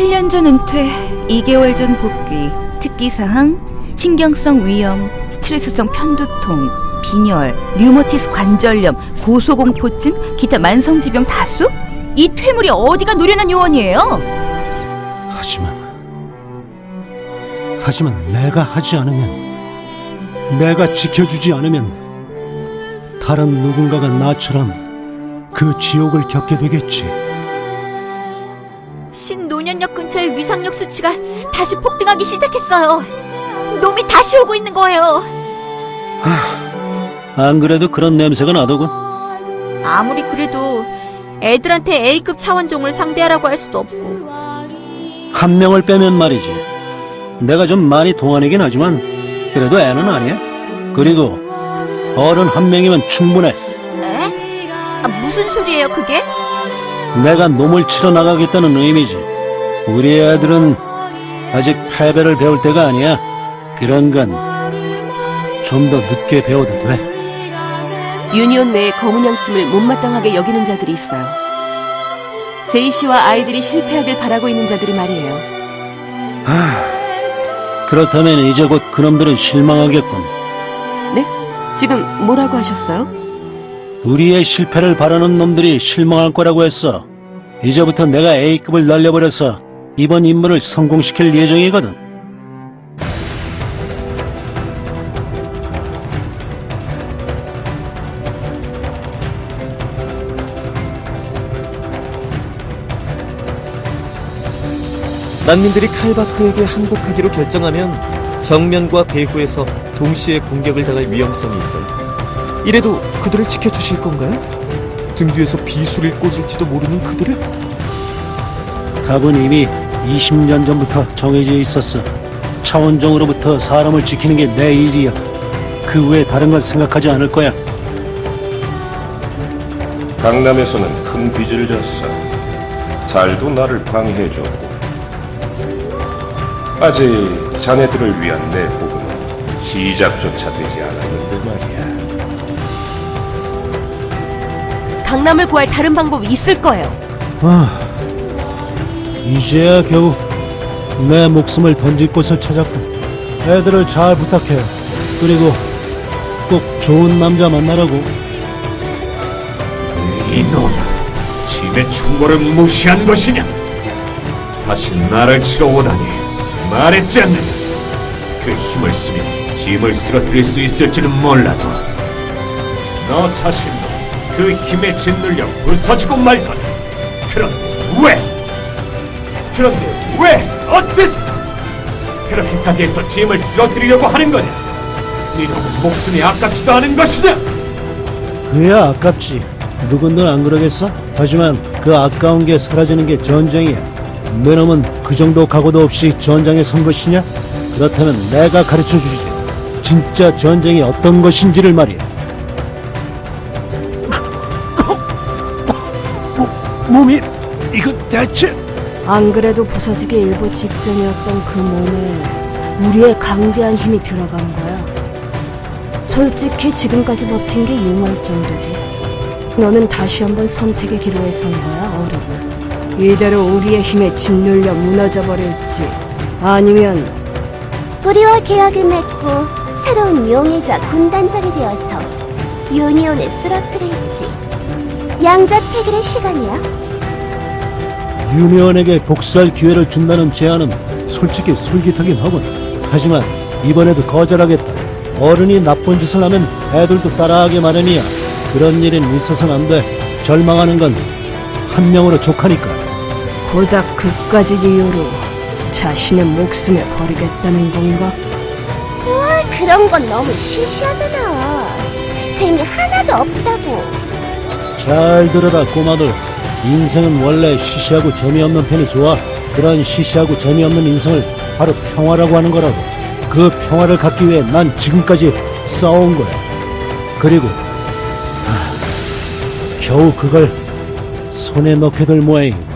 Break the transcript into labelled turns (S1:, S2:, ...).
S1: 10년 전 은퇴, 2개월 전 복귀. 특기사항, 신경성 위염, 스트레스성 편두통, 빈혈, 류머티스 관절염, 고소공포증, 기타 만성지병 다수? 이 퇴물이 어디가 노련한 요원이에요?
S2: 하지만 하지만 내가 하지 않으면 내가 지켜주지 않으면 다른 누군가가 나처럼 그 지옥을 겪게 되겠지.
S3: 신노년역 근처의 위상력 수치가 다시 폭등하기 시작했어요. 놈이 다시 오고 있는 거예요.
S2: 안 그래도 그런 냄새가 나더군.
S3: 아무리 그래도 애들한테 A급 차원종을 상대하라고 할 수도 없고
S2: 한 명을 빼면 말이지. 내가 좀 많이 동안이긴 하지만 그래도 애는 아니야. 그리고 어른 한 명이면 충분해.
S3: 에? 아, 무슨 소리예요 그게?
S2: 내가 놈을 치러 나가겠다는 의미지. 우리 애들은 아직 패배를 배울 때가 아니야. 그런 건 좀 더 늦게 배워도 돼.
S4: 유니온 내에 검은양 팀을 못마땅하게 여기는 자들이 있어요. 제이 씨와 아이들이 실패하길 바라고 있는 자들이 말이에요.
S2: 그렇다면 이제 곧 그놈들은 실망하겠군.
S4: 네? 지금 뭐라고 하셨어요?
S2: 우리의 실패를 바라는 놈들이 실망할 거라고 했어. 이제부터 내가 A급을 날려버려서 이번 임무를 성공시킬 예정이거든.
S5: 난민들이 칼바크에게 항복하기로 결정하면 정면과 배후에서 동시에 공격을 당할 위험성이 있어요. 이래도 그들을 지켜주실 건가요? 등 뒤에서 비수를 꽂을지도 모르는 그들을?
S2: 답은 이미 20년 전부터 정해져 있었어. 차원종으로부터 사람을 지키는 게 내 일이야. 그 외에 다른 건 생각하지 않을 거야.
S6: 강남에서는 큰 빚을 졌어. 잘도 나를 방해해줬고. 아직 자네들을 위한 내 복음은 시작조차 되지 않았는데 말이야.
S4: 강남을 구할 다른 방법이 있을 거예요.
S2: 아, 이제야 겨우 내 목숨을 던질 곳을 찾았군. 애들을 잘 부탁해. 그리고 꼭 좋은 남자 만나라고.
S7: 이놈, 집의 충고를 무시한 것이냐? 다시 나를 치러 오다니 말했지 않느냐? 그 힘을 쓰면 짐을 쓰러뜨릴 수 있을지는 몰라도 너 자신도 그 힘에 짓눌려 부서지고 말 거다. 그런데 왜? 그런데 왜? 어째서? 그렇게까지 해서 짐을 쓰러뜨리려고 하는 거냐? 네 놈은 목숨이 아깝지도 않은 것이냐?
S2: 그야 아깝지. 누군들 안 그러겠어? 하지만 그 아까운 게 사라지는 게 전쟁이야. 내 놈은 그 정도 각오도 없이 전장에 선 것이냐? 그렇다면 내가 가르쳐 주지. 진짜 전쟁이 어떤 것인지를 말이야. 몸이 이거 대체
S8: 안 그래도 부서지기 일보 직전이었던 그 몸에 우리의 강대한 힘이 들어간 거야. 솔직히 지금까지 버틴 게 용할 정도지. 너는 다시 한번 선택의 기로에 선 거야, 어른. 이대로 우리의 힘에 짓눌려 무너져 버릴지, 아니면
S9: 우리와 계약을 맺고 새로운 용의자 군단장이 되어서 유니온을 쓰러뜨릴지 양자 태글의 시간이야.
S2: 유니온에게 복수할 기회를 준다는 제안은 솔직히 솔깃하긴 하군. 하지만 이번에도 거절하겠다. 어른이 나쁜 짓을 하면 애들도 따라하게 마련이야. 그런 일은 있어서는 안 돼. 절망하는 건 한 명으로 족하니까.
S8: 고작 그까지 이유로 자신의 목숨을 버리겠다는 건가?
S9: 아, 그런 건 너무 시시하잖아. 재미 하나도 없다고.
S2: 잘 들어라 꼬마들. 인생은 원래 시시하고 재미없는 편이 좋아. 그런 시시하고 재미없는 인생을 바로 평화라고 하는 거라고. 그 평화를 갖기 위해 난 지금까지 싸운 거야. 그리고 아, 겨우 그걸 손에 넣게 될 모양이고.